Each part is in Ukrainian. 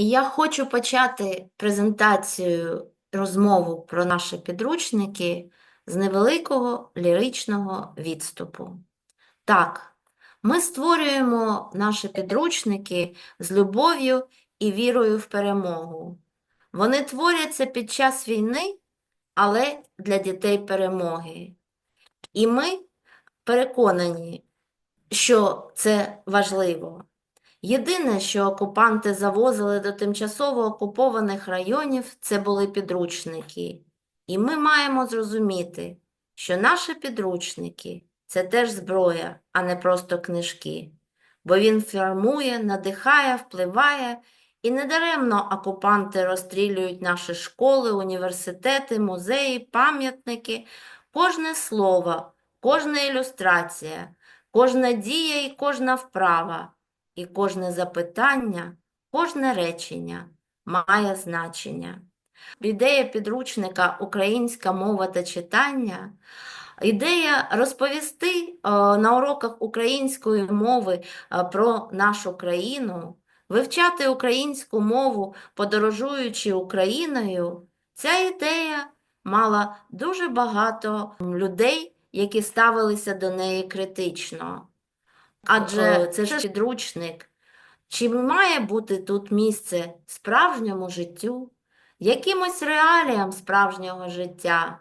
Я хочу почати презентацію розмову про наші підручники з невеликого ліричного відступу. Так, ми створюємо наші підручники з любов'ю і вірою в перемогу. Вони творяться під час війни, але для дітей перемоги. І ми переконані, що це важливо. Єдине, що окупанти завозили до тимчасово окупованих районів, це були підручники. І ми маємо зрозуміти, що наші підручники це теж зброя, а не просто книжки. Бо він формує, надихає, впливає, і недаремно окупанти розстрілюють наші школи, університети, музеї, пам'ятники, кожне слово, кожна ілюстрація, кожна дія і кожна вправа. І кожне запитання, кожне речення має значення. Ідея підручника Українська мова та читання, ідея розповісти е, на уроках української мови е, про нашу країну, вивчати українську мову, подорожуючи Україною, ця ідея мала дуже багато людей, які ставилися до неї критично. Адже це ж підручник. Чи має бути тут місце справжньому життю, якимось реаліям справжнього життя,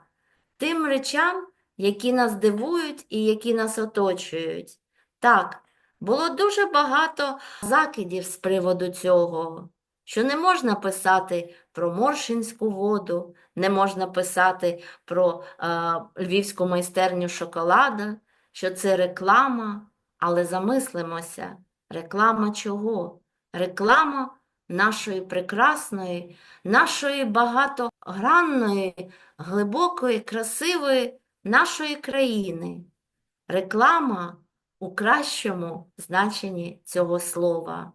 тим речам, які нас дивують і які нас оточують? Так, було дуже багато закидів з приводу цього, що не можна писати про Моршинську воду, не можна писати про е, львівську майстерню шоколада, що це реклама. Але замислимося, реклама чого? Реклама нашої прекрасної, нашої багатогранної, глибокої, красивої нашої країни. Реклама у кращому значенні цього слова.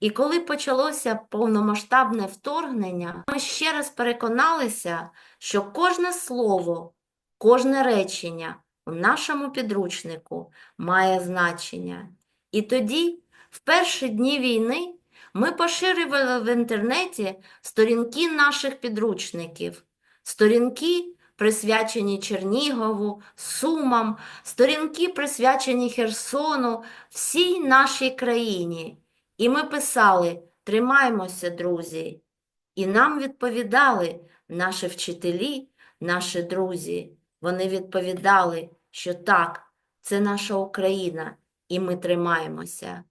І коли почалося повномасштабне вторгнення, ми ще раз переконалися, що кожне слово, кожне речення у нашому підручнику має значення. І тоді, в перші дні війни, ми поширювали в інтернеті сторінки наших підручників, сторінки, присвячені Чернігову, Сумам, сторінки, присвячені Херсону, всій нашій країні. І ми писали Тримаймося, друзі. І нам відповідали наші вчителі, наші друзі. Вони відповідали, що так, це наша Україна, і ми тримаємося.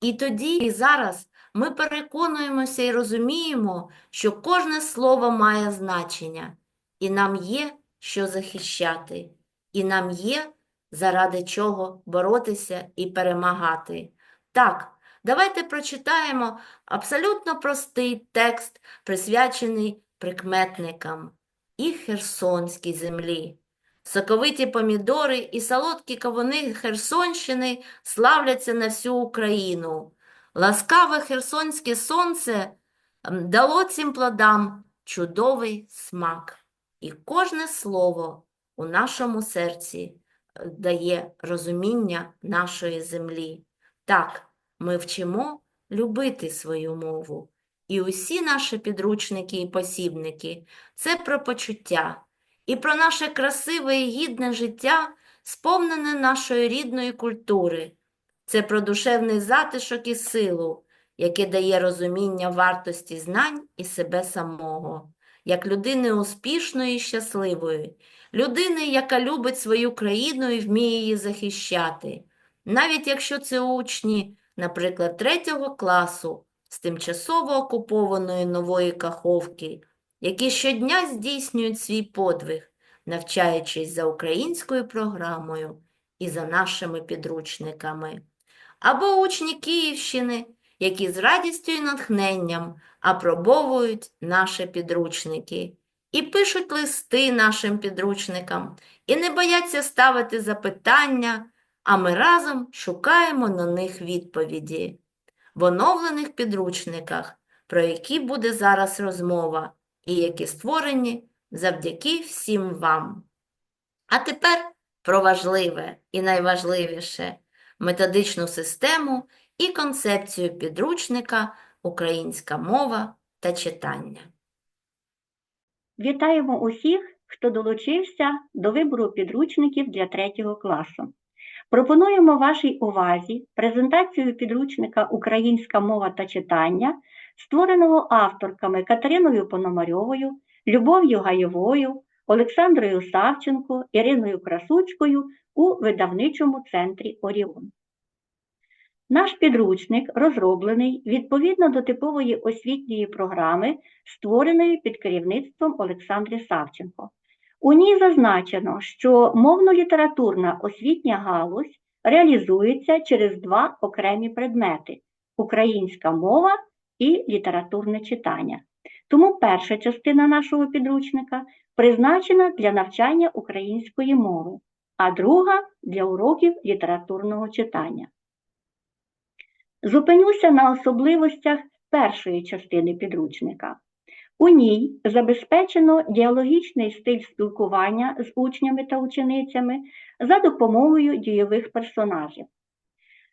І тоді, і зараз ми переконуємося і розуміємо, що кожне слово має значення, і нам є що захищати, і нам є заради чого боротися і перемагати. Так, давайте прочитаємо абсолютно простий текст, присвячений прикметникам і херсонській землі. Соковиті помідори і солодкі кавуни Херсонщини славляться на всю Україну. Ласкаве херсонське сонце дало цим плодам чудовий смак. І кожне слово у нашому серці е, дає розуміння нашої землі. Так, ми вчимо любити свою мову. І усі наші підручники і посібники це про почуття і про наше красиве і гідне життя, сповнене нашої рідної культури. Це про душевний затишок і силу, яке дає розуміння вартості знань і себе самого, як людини успішної і щасливої, людини, яка любить свою країну і вміє її захищати, навіть якщо це учні, наприклад, третього класу з тимчасово окупованої нової Каховки, які щодня здійснюють свій подвиг, навчаючись за українською програмою і за нашими підручниками, або учні Київщини, які з радістю і натхненням апробовують наші підручники і пишуть листи нашим підручникам, і не бояться ставити запитання, а ми разом шукаємо на них відповіді. В оновлених підручниках, про які буде зараз розмова, і які створені завдяки всім вам. А тепер про важливе і найважливіше методичну систему і концепцію підручника українська мова та читання. Вітаємо усіх, хто долучився до вибору підручників для третього класу. Пропонуємо вашій увазі презентацію підручника Українська мова та читання, створеного авторками Катериною Пономарьовою, Любов'ю Гаєвою, Олександрою Савченко, Іриною Красуцькою у видавничому центрі Оріон. Наш підручник розроблений відповідно до типової освітньої програми, створеної під керівництвом Олександри Савченко. У ній зазначено, що мовно-літературна освітня галузь реалізується через два окремі предмети українська мова і літературне читання. Тому перша частина нашого підручника призначена для навчання української мови, а друга для уроків літературного читання. Зупинюся на особливостях першої частини підручника. У ній забезпечено діалогічний стиль спілкування з учнями та ученицями за допомогою дійових персонажів.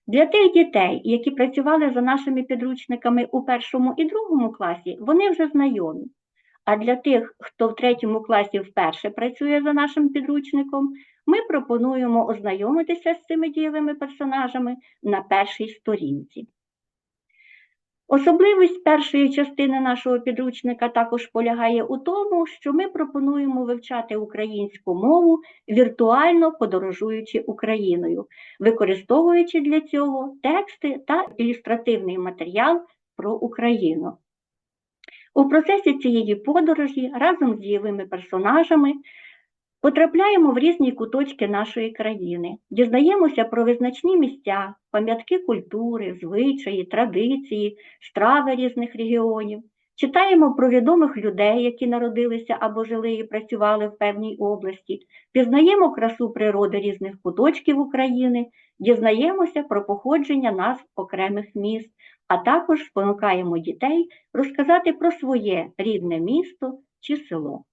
Для тих дітей, які працювали за нашими підручниками у першому і другому класі, вони вже знайомі. А для тих, хто в третьому класі вперше працює за нашим підручником, ми пропонуємо ознайомитися з цими дієвими персонажами на першій сторінці. Особливість першої частини нашого підручника також полягає у тому, що ми пропонуємо вивчати українську мову віртуально подорожуючи Україною, використовуючи для цього тексти та ілюстративний матеріал про Україну. У процесі цієї подорожі разом з дієвими персонажами потрапляємо в різні куточки нашої країни, дізнаємося про визначні місця, пам'ятки культури, звичаї, традиції, страви різних регіонів, читаємо про відомих людей, які народилися або жили і працювали в певній області, пізнаємо красу природи різних куточків України, дізнаємося про походження назв окремих міст, а також спонукаємо дітей розказати про своє рідне місто чи село.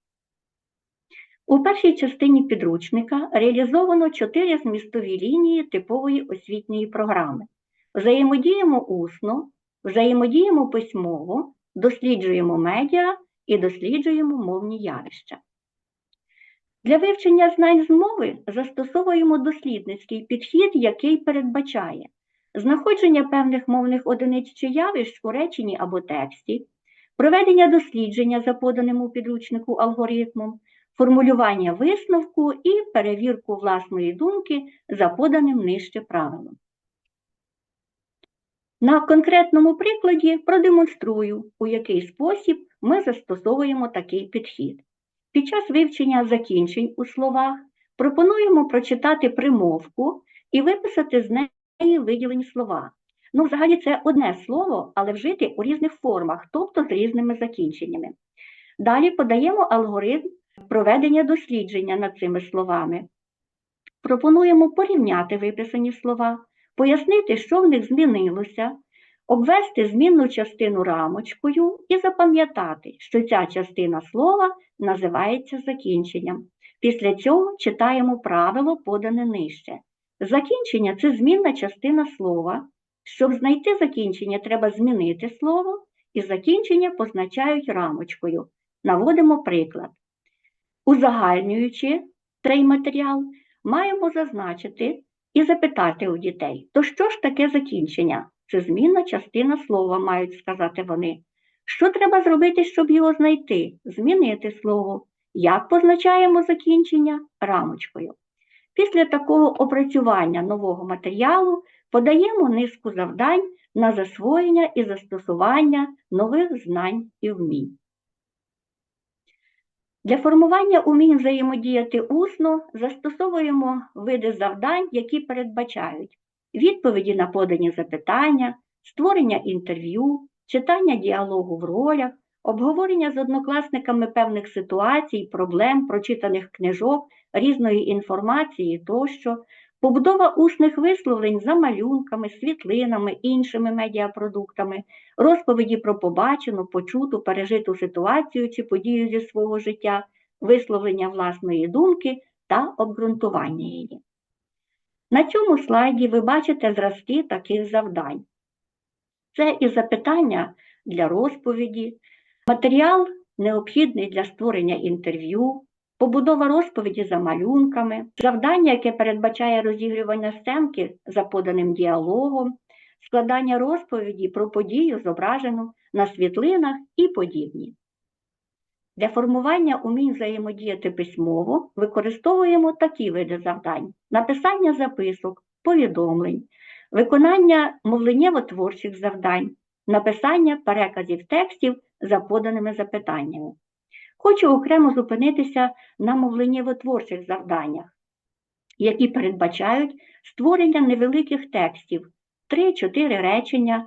У першій частині підручника реалізовано чотири змістові лінії типової освітньої програми. Взаємодіємо усно, взаємодіємо письмово, досліджуємо медіа і досліджуємо мовні явища. Для вивчення знань з мови застосовуємо дослідницький підхід, який передбачає знаходження певних мовних одиниць чи явищ у реченні або тексті, проведення дослідження за поданим у підручнику алгоритмом, формулювання висновку і перевірку власної думки за поданим нижче правилом. На конкретному прикладі продемонструю, у який спосіб ми застосовуємо такий підхід. Під час вивчення закінчень у словах пропонуємо прочитати примовку і виписати з неї виділені слова. Ну, взагалі, це одне слово, але вжити у різних формах, тобто з різними закінченнями. Далі подаємо алгоритм проведення дослідження над цими словами. Пропонуємо порівняти виписані слова, пояснити, що в них змінилося, обвести змінну частину рамочкою і запам'ятати, що ця частина слова називається закінченням. Після цього читаємо правило, подане нижче. Закінчення це змінна частина слова. Щоб знайти закінчення, треба змінити слово, і закінчення позначають рамочкою. Наводимо приклад. Узагальнюючи цей матеріал, маємо зазначити і запитати у дітей, то що ж таке закінчення? Це змінна частина слова, мають сказати вони. Що треба зробити, щоб його знайти? Змінити слово. Як позначаємо закінчення? Рамочкою. Після такого опрацювання нового матеріалу подаємо низку завдань на засвоєння і застосування нових знань і вмінь. Для формування умінь взаємодіяти усно застосовуємо види завдань, які передбачають відповіді на подані запитання, створення інтерв'ю, читання діалогу в ролях, обговорення з однокласниками певних ситуацій, проблем, прочитаних книжок, різної інформації тощо, побудова усних висловлень за малюнками, світлинами, іншими медіапродуктами, розповіді про побачену, почуту, пережиту ситуацію чи подію зі свого життя, висловлення власної думки та обґрунтування її. На цьому слайді ви бачите зразки таких завдань. Це і запитання для розповіді, матеріал необхідний для створення інтерв'ю, побудова розповіді за малюнками, завдання, яке передбачає розігрівання сценки за поданим діалогом, складання розповіді про подію, зображену на світлинах і подібні. Для формування умінь взаємодіяти письмово використовуємо такі види завдань: написання записок, повідомлень, виконання мовленнєво-творчих завдань, написання переказів текстів за поданими запитаннями. Хочу окремо зупинитися на мовленнєво-творчих завданнях, які передбачають створення невеликих текстів, 3-4 речення,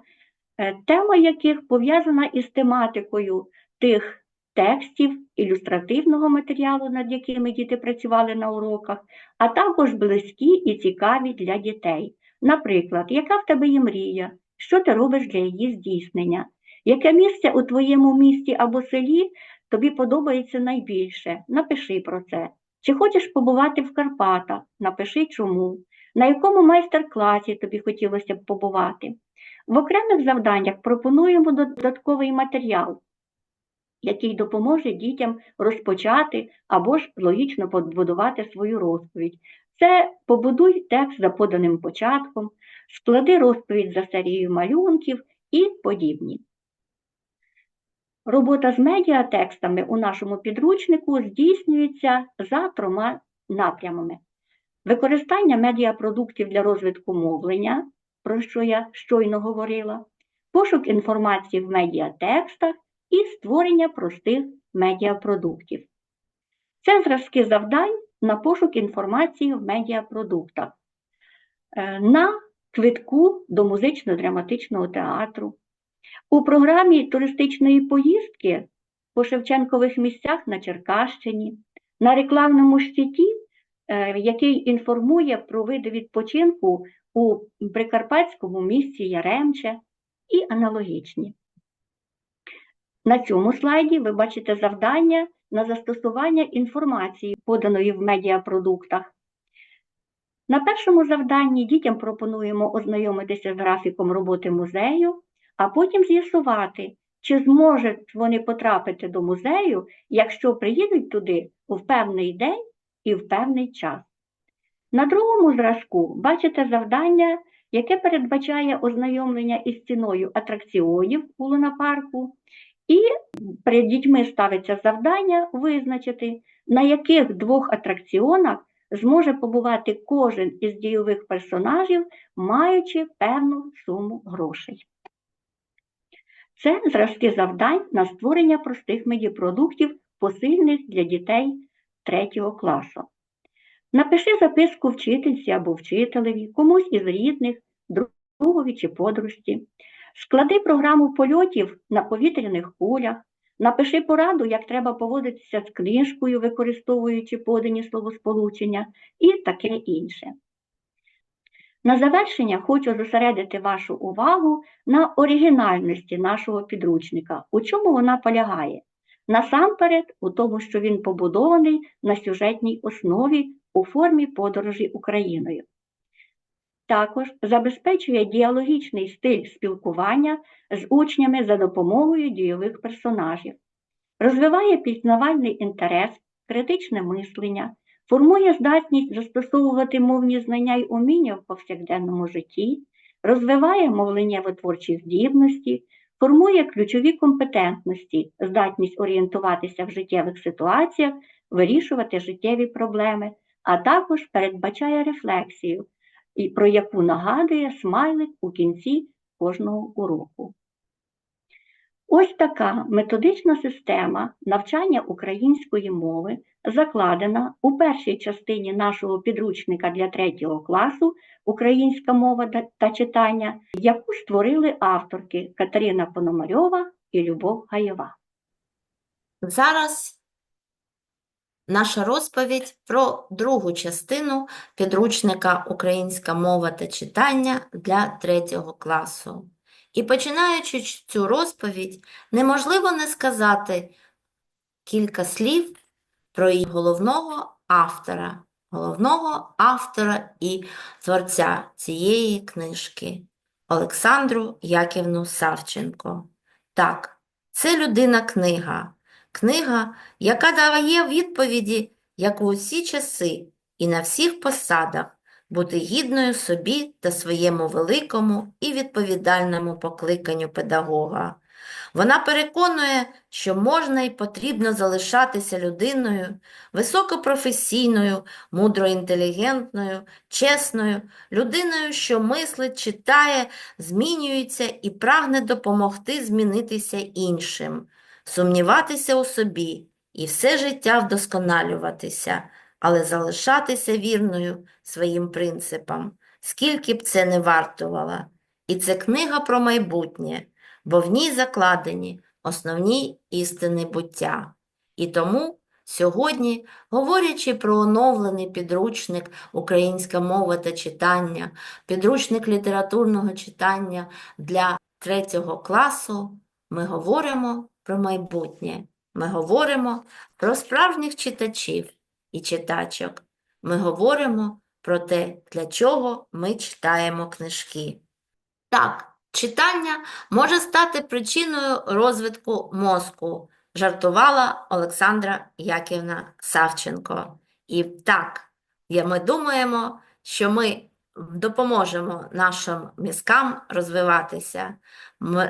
е, тема яких пов'язана із тематикою тих текстів, ілюстративного матеріалу, над якими діти працювали на уроках, а також близькі і цікаві для дітей. Наприклад, яка в тебе є мрія, що ти робиш для її здійснення, яке місце у твоєму місті або селі тобі подобається найбільше? Напиши про це. Чи хочеш побувати в Карпатах? Напиши чому. На якому майстер-класі тобі хотілося б побувати? В окремих завданнях пропонуємо додатковий матеріал, який допоможе дітям розпочати або ж логічно побудувати свою розповідь. Це побудуй текст за поданим початком, склади розповідь за серією малюнків і подібні. Робота з медіатекстами у нашому підручнику здійснюється за трьома напрямами. Використання медіапродуктів для розвитку мовлення, про що я щойно говорила, пошук інформації в медіатекстах і створення простих медіапродуктів. Це зразки завдань на пошук інформації в медіапродуктах, Е, на квитку до музично-драматичного театру, у програмі туристичної поїздки по Шевченкових місцях на Черкащині, на рекламному щиті, е, який інформує про види відпочинку у прикарпатському місті Яремче і аналогічні. На цьому слайді ви бачите завдання на застосування інформації, поданої в медіапродуктах. На першому завданні дітям пропонуємо ознайомитися з графіком роботи музею, а потім з'ясувати, чи зможуть вони потрапити до музею, якщо приїдуть туди у певний день і в певний час. На другому зразку бачите завдання, яке передбачає ознайомлення із ціною атракціонів у лунапарку, і перед дітьми ставиться завдання визначити, на яких двох атракціонах зможе побувати кожен із дійових персонажів, маючи певну суму грошей. Це зразки завдань на створення простих медіапродуктів, посильних для дітей 3 класу. Напиши записку вчительці або вчителеві, комусь із рідних, другові чи подружці. Склади програму польотів на повітряних кулях, напиши пораду, як треба поводитися з книжкою, використовуючи подані словосполучення, і таке інше. На завершення хочу зосередити вашу увагу на оригінальності нашого підручника, у чому вона полягає. Насамперед, у тому, що він побудований на сюжетній основі у формі подорожі Україною. Також забезпечує діалогічний стиль спілкування з учнями за допомогою дійових персонажів, розвиває пізнавальний інтерес, критичне мислення, формує здатність застосовувати мовні знання й уміння в повсякденному житті, розвиває мовленнєво-творчі здібності, формує ключові компетентності, здатність орієнтуватися в життєвих ситуаціях, вирішувати життєві проблеми, а також передбачає рефлексію, про яку нагадує смайлик у кінці кожного уроку. Ось така методична система навчання української мови закладена у першій частині нашого підручника для 3 класу Українська мова та читання, яку створили авторки Катерина Пономарьова і Любов Гаєва. Зараз наша розповідь про другу частину підручника Українська мова та читання для 3 класу. І починаючи цю розповідь, неможливо не сказати кілька слів про її головного автора, головного автора і творця цієї книжки. Олександру Яківну Савченко. Так, це людина-книга. Книга, яка дає відповіді, як у усі часи і на всіх посадах, бути гідною собі та своєму великому і відповідальному покликанню педагога. Вона переконує, що можна і потрібно залишатися людиною високопрофесійною, мудро-інтелігентною, чесною, людиною, що мислить, читає, змінюється і прагне допомогти змінитися іншим, сумніватися у собі і все життя вдосконалюватися, але залишатися вірною своїм принципам, скільки б це не вартувало. І це книга про майбутнє, бо в ній закладені основні істини буття. І тому сьогодні, говорячи про оновлений підручник «Українська мова та читання», підручник літературного читання для третього класу, ми говоримо про майбутнє, ми говоримо про справжніх читачів і читачок, ми говоримо про те, для чого ми читаємо книжки. Так, читання може стати причиною розвитку мозку, жартувала Олександра Яківна Савченко. І так, ми думаємо, що ми допоможемо нашим мізкам розвиватися,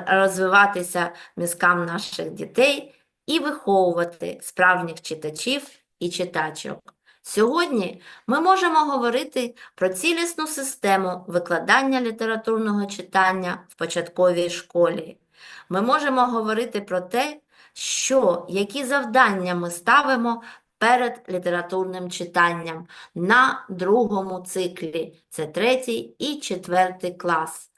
розвиватися мізкам наших дітей і виховувати справжніх читачів і читачок. Сьогодні ми можемо говорити про цілісну систему викладання літературного читання в початковій школі. Ми можемо говорити про те, що, які завдання ми ставимо перед літературним читанням на другому циклі. Це третій і четвертий клас.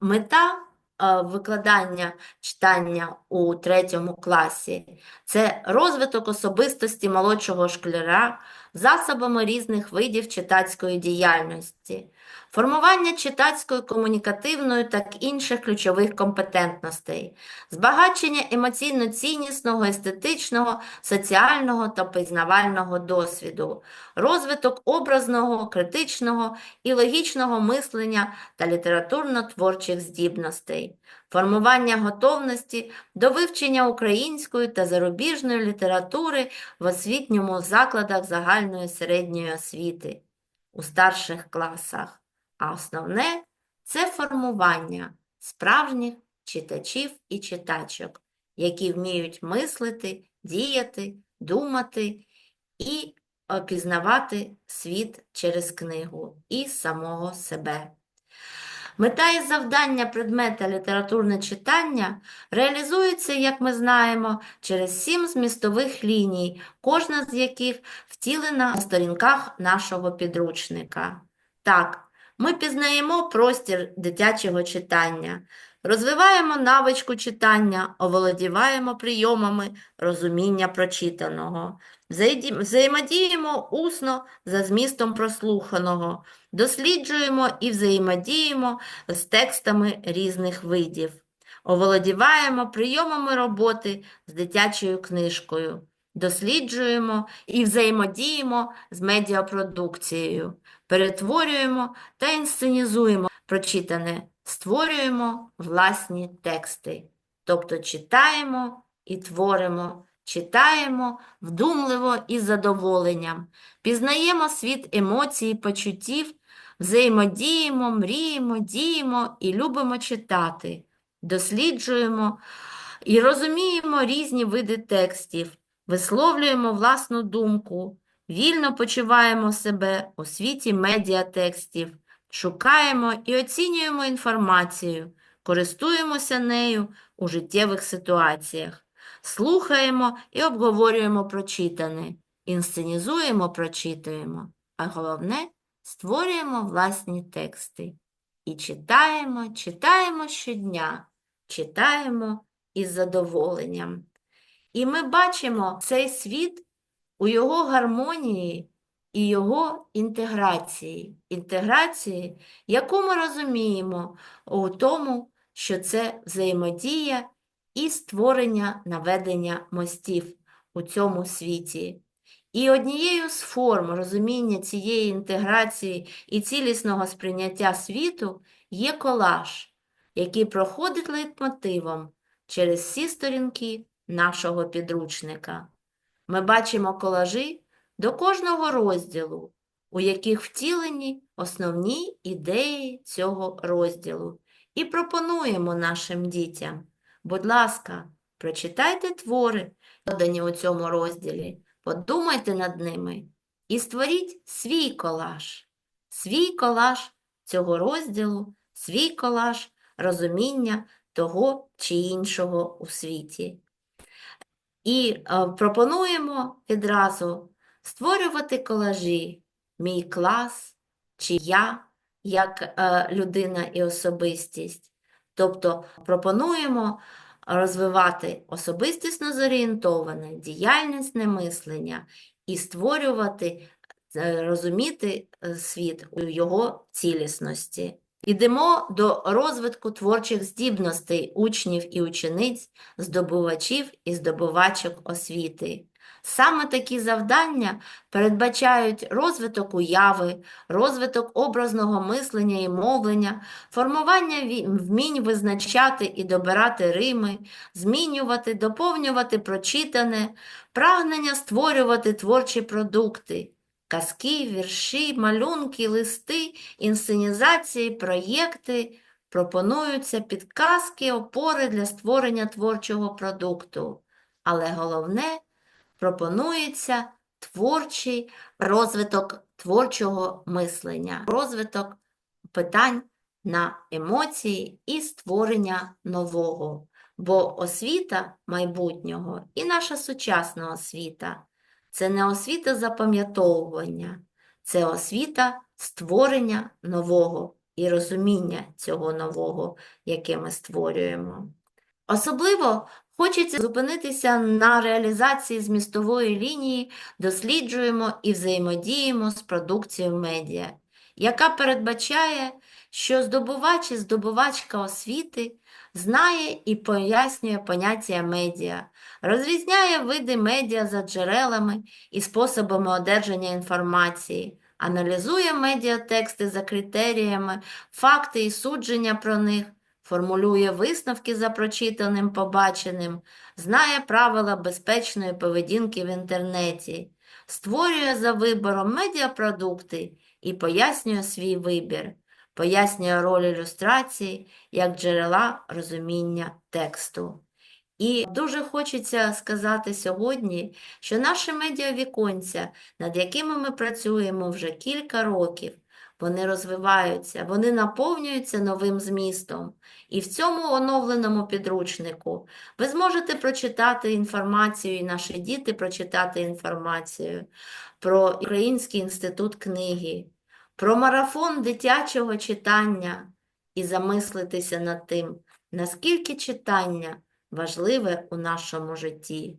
Мета викладання читання у третьому класі. Це розвиток особистості молодшого школяра засобами різних видів читацької діяльності, формування читацької, комунікативної та інших ключових компетентностей, збагачення емоційно-ціннісного, естетичного, соціального та пізнавального досвіду, розвиток образного, критичного і логічного мислення та літературно-творчих здібностей, формування готовності до вивчення української та зарубіжної літератури в освітньому закладах загальної середньої освіти у старших класах. А основне це формування справжніх читачів і читачок, які вміють мислити, діяти, думати і е, пізнавати світ через книгу і самого себе. Мета і завдання предмета літературне читання реалізується, як ми знаємо, через сім змістових ліній, кожна з яких втілена на сторінках нашого підручника. Так, ми пізнаємо простір дитячого читання, розвиваємо навичку читання, оволодіваємо прийомами розуміння прочитаного, взаємодіємо усно за змістом прослуханого, досліджуємо і взаємодіємо з текстами різних видів, оволодіваємо прийомами роботи з дитячою книжкою, досліджуємо і взаємодіємо з медіапродукцією, перетворюємо та інсценізуємо прочитане, створюємо власні тексти, тобто читаємо і творимо, читаємо вдумливо і з задоволенням, пізнаємо світ емоцій почуттів, взаємодіємо, мріємо, діємо і любимо читати, досліджуємо і розуміємо різні види текстів, висловлюємо власну думку, вільно почуваємо себе у світі медіатекстів, шукаємо і оцінюємо інформацію, користуємося нею у життєвих ситуаціях, слухаємо і обговорюємо прочитане, інсценізуємо, прочитуємо, а головне – створюємо власні тексти. І читаємо, читаємо щодня, читаємо із задоволенням. І ми бачимо цей світ у його гармонії і його інтеграції. Інтеграції, яку ми розуміємо у тому, що це взаємодія і створення наведення мостів у цьому світі. І однією з форм розуміння цієї інтеграції і цілісного сприйняття світу є колаж, який проходить лейтмотивом через всі сторінки нашого підручника. Ми бачимо колажі до кожного розділу, у яких втілені основні ідеї цього розділу, і пропонуємо нашим дітям. Будь ласка, прочитайте твори, подані у цьому розділі, подумайте над ними і створіть свій колаж, свій колаж цього розділу, свій колаж розуміння того чи іншого у світі. І е, пропонуємо відразу створювати колажі Мій клас чи я як е, людина і особистість. Тобто пропонуємо розвивати особистісно зорієнтоване, діяльність мислення і створювати, е, розуміти світ у його цілісності. Йдемо до розвитку творчих здібностей учнів і учениць, здобувачів і здобувачок освіти. Саме такі завдання передбачають розвиток уяви, розвиток образного мислення і мовлення, формування вмінь визначати і добирати рими, змінювати, доповнювати прочитане, прагнення створювати творчі продукти, казки, вірші, малюнки, листи, інсценізації, проєкти. Пропонуються підказки, опори для створення творчого продукту. Але головне пропонується творчий розвиток творчого мислення, розвиток питань на емоції і створення нового. Бо освіта майбутнього і наша сучасна освіта це не освіта запам'ятовування, це освіта створення нового і розуміння цього нового, яке ми створюємо. Особливо хочеться зупинитися на реалізації змістової лінії, досліджуємо і взаємодіємо з продукцією медіа, яка передбачає, що здобувач і здобувачка освіти знає і пояснює поняття медіа, розрізняє види медіа за джерелами і способами одержання інформації, аналізує медіатексти за критеріями, факти і судження про них, формулює висновки за прочитаним, побаченим, знає правила безпечної поведінки в інтернеті, створює за вибором медіапродукти і пояснює свій вибір, пояснює роль ілюстрації як джерела розуміння тексту. І дуже хочеться сказати сьогодні, що наші медіавіконця, над якими ми працюємо вже кілька років, вони розвиваються, вони наповнюються новим змістом. І в цьому оновленому підручнику ви зможете прочитати інформацію, і наші діти прочитати інформацію про Український інститут книги, про марафон дитячого читання і замислитися над тим, наскільки читання важливе у нашому житті.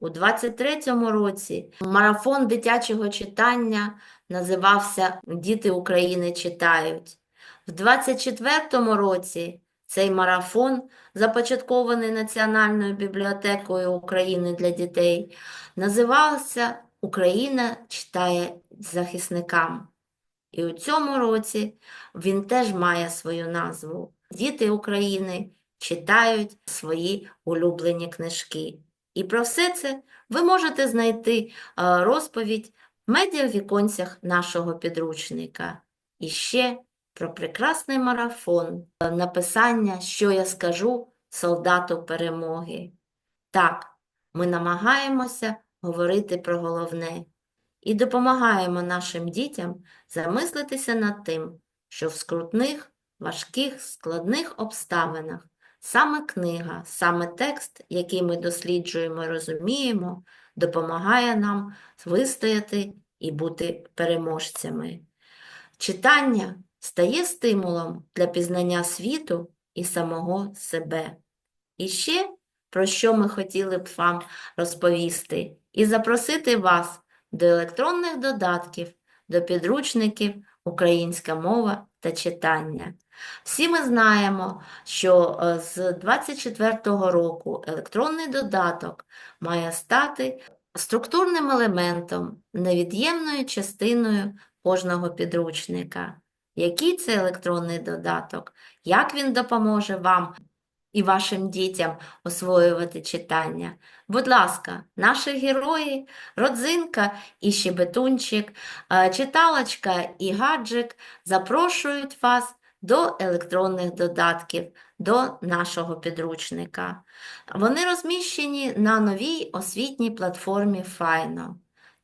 У 23-му році марафон дитячого читання називався Діти України читають. В 24-му році цей марафон, започаткований Національною бібліотекою України для дітей, називався Україна читає захисникам. І у цьому році він теж має свою назву. Діти України читають свої улюблені книжки. І про все це ви можете знайти е, розповідь в медіавіконцях нашого підручника. І ще про прекрасний марафон е, написання «Що я скажу солдату перемоги». Так, ми намагаємося говорити про головне і допомагаємо нашим дітям замислитися над тим, що в скрутних, важких, складних обставинах Саме книга, саме текст, який ми досліджуємо і розуміємо, допомагає нам вистояти і бути переможцями. Читання стає стимулом для пізнання світу і самого себе. І ще про що ми хотіли б вам розповісти, і запросити вас до електронних додатків, до підручників Українська мова та читання. Всі ми знаємо, що е, з 24-го року електронний додаток має стати структурним елементом, невід'ємною частиною кожного підручника. який це електронний додаток, як він допоможе вам і вашим дітям освоювати читання. Будь ласка, наші герої, Родзинка і Щебетунчик, Читалочка і Гаджик запрошують вас до електронних додатків, до нашого підручника. Вони розміщені на новій освітній платформі Файно.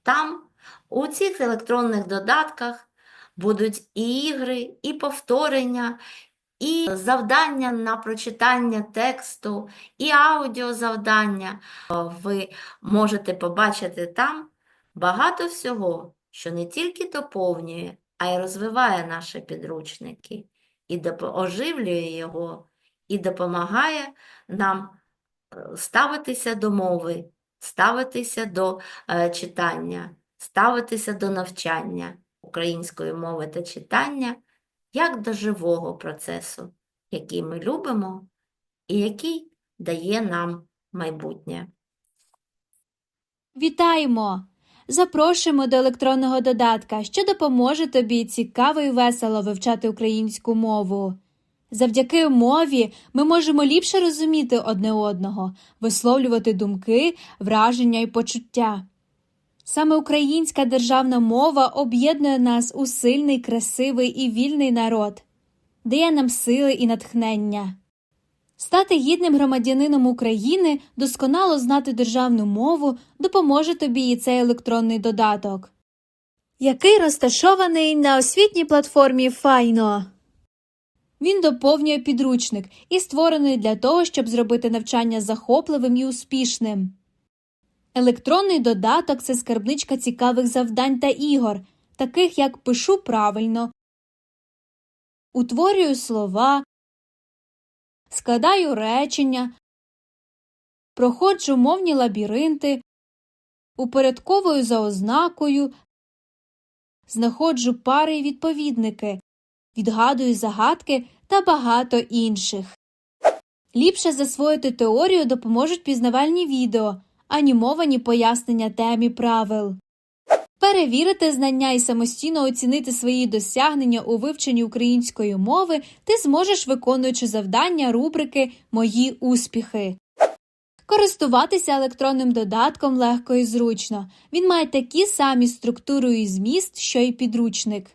Там у цих електронних додатках будуть і ігри, і повторення, і завдання на прочитання тексту, і аудіозавдання. О, Ви можете побачити там багато всього, що не тільки доповнює, а й розвиває наші підручники, і оживлює його, і допомагає нам е, ставитися до мови, ставитися до е, читання, ставитися до навчання української мови та читання як до живого процесу, який ми любимо і який дає нам майбутнє. Вітаємо! Запрошуємо до електронного додатка, що допоможе тобі цікаво і весело вивчати українську мову. Завдяки мові ми можемо ліпше розуміти одне одного, висловлювати думки, враження і почуття. Саме українська державна мова об'єднує нас у сильний, красивий і вільний народ, дає нам сили і натхнення. Стати гідним громадянином України, досконало знати державну мову допоможе тобі і цей електронний додаток, який розташований на освітній платформі Файно. Він доповнює підручник і створений для того, щоб зробити навчання захопливим і успішним. Електронний додаток це скарбничка цікавих завдань та ігор, таких як пишу правильно, утворюю слова, складаю речення, проходжу мовні лабіринти, упорядковую за ознакою, знаходжу пари і відповідники, відгадую загадки та багато інших. Ліпше засвоїти теорію допоможуть пізнавальні відео, анімовані пояснення тем і правил. Перевірити знання і самостійно оцінити свої досягнення у вивченні української мови ти зможеш, виконуючи завдання рубрики Мої успіхи. Користуватися електронним додатком легко і зручно. Він має такі самі структуру і зміст, що й підручник.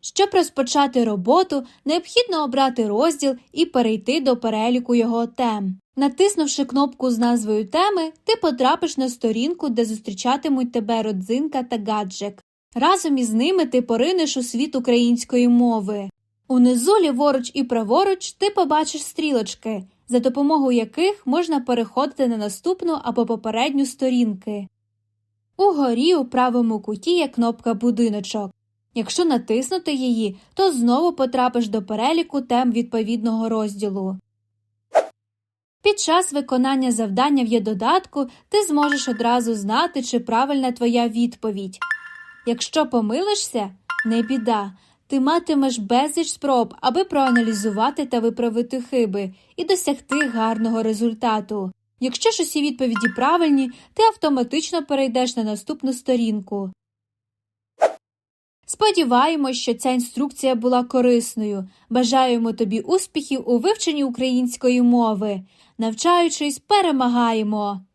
Щоб розпочати роботу, необхідно обрати розділ і перейти до переліку його тем. Натиснувши кнопку з назвою теми, ти потрапиш на сторінку, де зустрічатимуть тебе родзинка та гаджик. Разом із ними ти поринеш у світ української мови. Унизу ліворуч і праворуч ти побачиш стрілочки, за допомогою яких можна переходити на наступну або попередню сторінки. Угорі у правому куті є кнопка Будиночок. Якщо натиснути її, то знову потрапиш до переліку тем відповідного розділу. Під час виконання завдання в є-додатку ти зможеш одразу знати, чи правильна твоя відповідь. Якщо помилишся, не біда. Ти матимеш безліч спроб, аби проаналізувати та виправити хиби і досягти гарного результату. Якщо ж усі відповіді правильні, ти автоматично перейдеш на наступну сторінку. Сподіваємось, що ця інструкція була корисною. Бажаємо тобі успіхів у вивченні української мови. Навчаючись, перемагаємо!